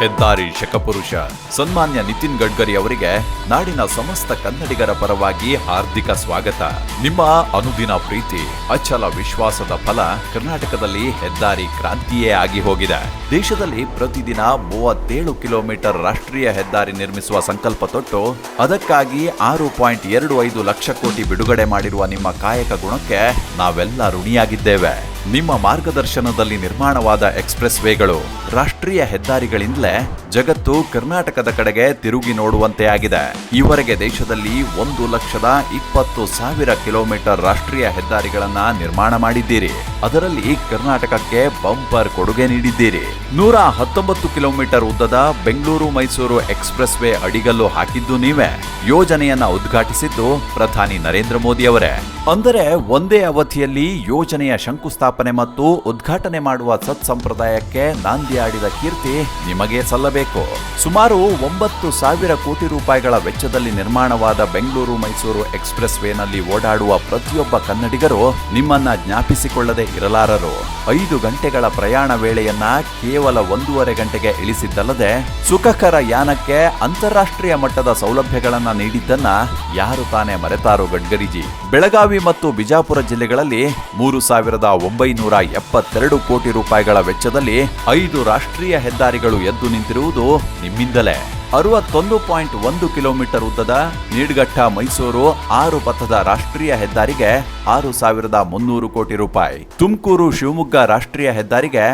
ಹೆದ್ದಾರಿ ಶಕಪುರುಷ ಸನ್ಮಾನ್ಯ ನಿತಿನ್ ಗಡ್ಕರಿ ಅವರಿಗೆ ನಾಡಿನ ಸಮಸ್ತ ಕನ್ನಡಿಗರ ಪರವಾಗಿ ಹಾರ್ದಿಕ ಸ್ವಾಗತ. ನಿಮ್ಮ ಅನುದಿನ ಪ್ರೀತಿ, ಅಚಲ ವಿಶ್ವಾಸದ ಫಲ ಕರ್ನಾಟಕದಲ್ಲಿ ಹೆದ್ದಾರಿ ಕ್ರಾಂತಿಯೇ ಆಗಿ ಹೋಗಿದೆ. ದೇಶದಲ್ಲಿ ಪ್ರತಿದಿನ ಮೂವತ್ತೇಳು ಕಿಲೋಮೀಟರ್ ರಾಷ್ಟ್ರೀಯ ಹೆದ್ದಾರಿ ನಿರ್ಮಿಸುವ ಸಂಕಲ್ಪ ತೊಟ್ಟು, ಅದಕ್ಕಾಗಿ ಆರು ಪಾಯಿಂಟ್ ಎರಡು ಐದು ಲಕ್ಷ ಕೋಟಿ ಬಿಡುಗಡೆ ಮಾಡಿರುವ ನಿಮ್ಮ ಕಾಯಕ ಗುಣಕ್ಕೆ ನಾವೆಲ್ಲ ಋಣಿಯಾಗಿದ್ದೇವೆ. ನಿಮ್ಮ ಮಾರ್ಗದರ್ಶನದಲ್ಲಿ ನಿರ್ಮಾಣವಾದ ಎಕ್ಸ್ಪ್ರೆಸ್ ವೇಗಳು ರಾಷ್ಟ್ರೀಯ ಹೆದ್ದಾರಿಗಳಿಂದಲೇ ಜಗತ್ತು ಕರ್ನಾಟಕದ ಕಡೆಗೆ ತಿರುಗಿ ನೋಡುವಂತೆ ಆಗಿದೆ ಈವರೆಗೆ ದೇಶದಲ್ಲಿ ಒಂದು ಲಕ್ಷದ ಇಪ್ಪತ್ತು ಸಾವಿರ ಕಿಲೋಮೀಟರ್ ರಾಷ್ಟ್ರೀಯ ಹೆದ್ದಾರಿಗಳನ್ನ ನಿರ್ಮಾಣ ಮಾಡಿದ್ದೀರಿ. ಅದರಲ್ಲಿ ಕರ್ನಾಟಕಕ್ಕೆ ಬಂಪರ್ ಕೊಡುಗೆ ನೀಡಿದ್ದೀರಿ. ನೂರ ಹತ್ತೊಂಬತ್ತು ಕಿಲೋಮೀಟರ್ ಉದ್ದದ ಬೆಂಗಳೂರು ಮೈಸೂರು ಎಕ್ಸ್ಪ್ರೆಸ್ ವೇ ಅಡಿಗಲ್ಲು ಹಾಕಿದ್ದು ನೀವೇ. ಯೋಜನೆಯನ್ನ ಉದ್ಘಾಟಿಸಿದ್ದು ಪ್ರಧಾನಿ ನರೇಂದ್ರ ಮೋದಿ ಅವರೇ ಅಂದರೆ ಒಂದೇ ಅವಧಿಯಲ್ಲಿ ಯೋಜನೆಯ ಶಂಕುಸ್ಥಾಪನೆ ಮತ್ತು ಉದ್ಘಾಟನೆ ಮಾಡುವ ಸತ್ಸಂಪ್ರದಾಯಕ್ಕೆ ನಾಂದಿ ಆಡಿದ ಕೀರ್ತಿ ನಿಮಗೆ ಸಲ್ಲಬೇಕು. ಸುಮಾರು ಒಂಬತ್ತು ಸಾವಿರ ಕೋಟಿ ರೂಪಾಯಿಗಳ ವೆಚ್ಚದಲ್ಲಿ ನಿರ್ಮಾಣವಾದ ಬೆಂಗಳೂರು ಮೈಸೂರು ಎಕ್ಸ್ಪ್ರೆಸ್ ವೇನಲ್ಲಿ ಓಡಾಡುವ ಪ್ರತಿಯೊಬ್ಬ ಕನ್ನಡಿಗರು ನಿಮ್ಮನ್ನ ಜ್ಞಾಪಿಸಿಕೊಳ್ಳದೆ ಇರಲಾರರು. ಐದು ಗಂಟೆಗಳ ಪ್ರಯಾಣ ವೇಳೆಯನ್ನ ಕೇವಲ ಒಂದೂವರೆ ಗಂಟೆಗೆ ಇಳಿಸಿದ್ದಲ್ಲದೆ ಸುಖಕರ ಯಾನಕ್ಕೆ ಅಂತಾರಾಷ್ಟ್ರೀಯ ಮಟ್ಟದ ಸೌಲಭ್ಯಗಳನ್ನ ನೀಡಿದ್ದನ್ನ ಯಾರು ತಾನೇ ಮರೆತಾರೋ ಗಡ್ಕರಿಜಿ ಬೆಳಗಾವಿ ಮತ್ತು ಬಿಜಾಪುರ ಜಿಲ್ಲೆಗಳಲ್ಲಿ ಮೂರು ಸಾವಿರದ ಒಂಬೈನೂರ ಎಪ್ಪತ್ತೆರಡು ಕೋಟಿ ರೂಪಾಯಿಗಳ ವೆಚ್ಚದಲ್ಲಿ ಐದು ರಾಷ್ಟ್ರೀಯ ಹೆದ್ದಾರಿಗಳು ಎದ್ದು ನಿಂತಿರುವುದು ನಿಮ್ಮಿಂದಲೇ. ಅರವತ್ತೊಂದು ಪಾಯಿಂಟ್ ಒಂದು ಕಿಲೋಮೀಟರ್ ಉದ್ದದ ನೀಡ್ಗಟ್ಟ ಮೈಸೂರು ಆರು ಪಥದ ರಾಷ್ಟ್ರೀಯ ಹೆದ್ದಾರಿಗೆ ಆರು ಸಾವಿರದ ಮುನ್ನೂರು ಕೋಟಿ ರೂಪಾಯಿ. ತುಮಕೂರು ಶಿವಮೊಗ್ಗ ರಾಷ್ಟ್ರೀಯ ಹೆದ್ದಾರಿಗೆ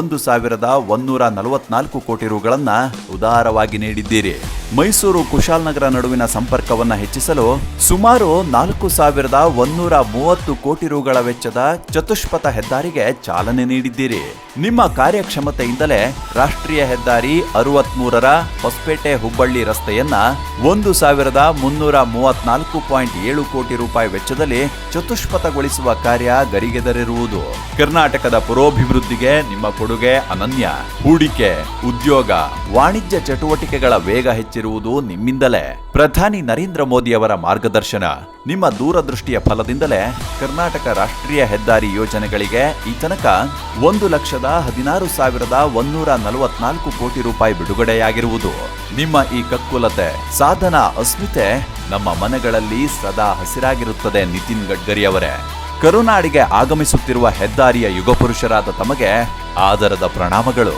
ಒಂದು ಸಾವಿರದ ಒಂದೂರ ನಲವತ್ನಾಲ್ಕು ಕೋಟಿ ರುಗಳನ್ನ ಉದಾರವಾಗಿ ನೀಡಿದ್ದೀರಿ. ಮೈಸೂರು ಕುಶಾಲನಗರ ನಡುವಿನ ಸಂಪರ್ಕವನ್ನು ಹೆಚ್ಚಿಸಲು ಸುಮಾರು ನಾಲ್ಕು ಸಾವಿರದ ಒಂದೂರ ಮೂವತ್ತು ಕೋಟಿ ರುಗಳ ವೆಚ್ಚದ ಚತುಷ್ಪಥ ಹೆದ್ದಾರಿಗೆ ಚಾಲನೆ ನೀಡಿದ್ದೀರಿ. ನಿಮ್ಮ ಕಾರ್ಯಕ್ಷಮತೆಯಿಂದಲೇ ರಾಷ್ಟ್ರೀಯ ಹೆದ್ದಾರಿ ಅರವತ್ಮೂರರ ಹೊಸಪೇಟೆ ಹುಬ್ಬಳ್ಳಿ ರಸ್ತೆಯನ್ನ ಒಂದು ಸಾವಿರದ ಮುನ್ನೂರ ಮೂವತ್ನಾಲ್ಕು ಪಾಯಿಂಟ್ ಏಳು ಕೋಟಿ ರೂಪಾಯಿ ವೆಚ್ಚದಲ್ಲಿ ಚತುಷ್ಪಥಗೊಳಿಸುವ ಕಾರ್ಯ ಗರಿಗೆದರಿರುವುದು. ಕರ್ನಾಟಕದ ಪುರೋಭಿವೃದ್ಧಿಗೆ ನಿಮ್ಮ ಕೊಡುಗೆ ಅನನ್ಯ. ಹೂಡಿಕೆ, ಉದ್ಯೋಗ, ವಾಣಿಜ್ಯ ಚಟುವಟಿಕೆಗಳ ವೇಗ ಹೆಚ್ಚಿರುವುದು ನಿಮ್ಮಿಂದಲೇ. ಪ್ರಧಾನಿ ನರೇಂದ್ರ ಮೋದಿ ಅವರ ಮಾರ್ಗದರ್ಶನ. ನಿಮ್ಮ ದೂರದೃಷ್ಟಿಯ ಫಲದಿಂದಲೇ ಕರ್ನಾಟಕ ರಾಷ್ಟ್ರೀಯ ಹೆದ್ದಾರಿ ಯೋಜನೆಗಳಿಗೆ ಈ ತನಕ ಒಂದು ಲಕ್ಷದ ಹದಿನಾರು ಸಾವಿರದ ಒಂದೂರ ನಲವತ್ನಾಲ್ಕು ಕೋಟಿ ರೂಪಾಯಿ ಬಿಡುಗಡೆಯಾಗಿರುವುದು. ನಿಮ್ಮ ಈ ಕಕ್ಕುಲತೆ, ಸಾಧನ, ಅಸ್ಮಿತೆ ನಮ್ಮ ಮನೆಗಳಲ್ಲಿ ಸದಾ ಹಸಿರಾಗಿರುತ್ತದೆ ನಿತಿನ್ ಗಡ್ಕರಿ ಅವರೇ. ಕರುನಾಡಿಗೆ ಆಗಮಿಸುತ್ತಿರುವ ಹೆದ್ದಾರಿಯ ಯುಗಪುರುಷರಾದ ತಮಗೆ ಆದರದ ಪ್ರಣಾಮಗಳು.